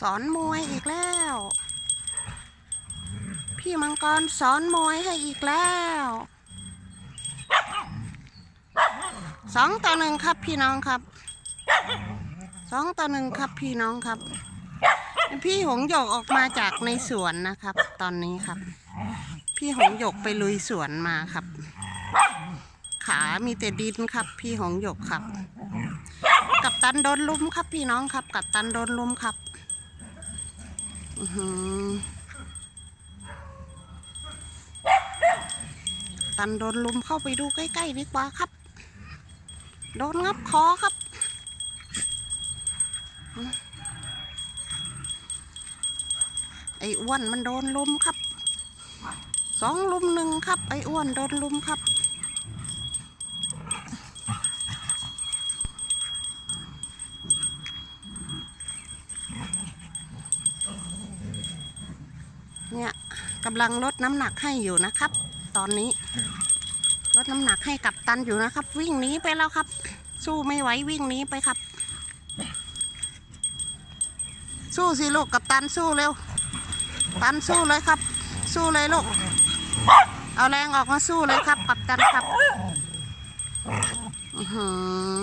สอนมวยอีกแล้ว พี่มังกรสอนมวยให้อีกแล้วสองต่อหนึ่งครับพี่น้องครับสองต่อหนึ่งครับพี่น้องครับ พี่หงหยกออกมาจากในสวนนะครับ ตอนนี้ครับ พี่หงหยกไปลุยสวนมาครับ ขามีแต่ดินครับ พี่หงหยกครับ กับตันโดนลุมครับพี่น้องครับ กับตันโดนลุมครับ ตันโดนลุมเข้าไปดูใกล้ๆดีกว่าครับ โดนงับคอครับ ไอ้อ้วนมันโดนลุมครับ สองลุมหนึ่งครับ ไอ้อ้วนโดนลุมครับ เนี่ย กำลังลดน้ำหนักให้อยู่นะครับ ตอนนี้ ลดน้ำหนักให้กับตันอยู่นะครับ วิ่งหนีไปแล้วครับ สู้ไม่ไหววิ่งหนีไปครับ สู้สิลูกกับตันสู้เร็ว ตันสู้เลยครับ สู้เลยลูกเอาแรงออกมาสู้เลยครับ กับตันครับอือหือ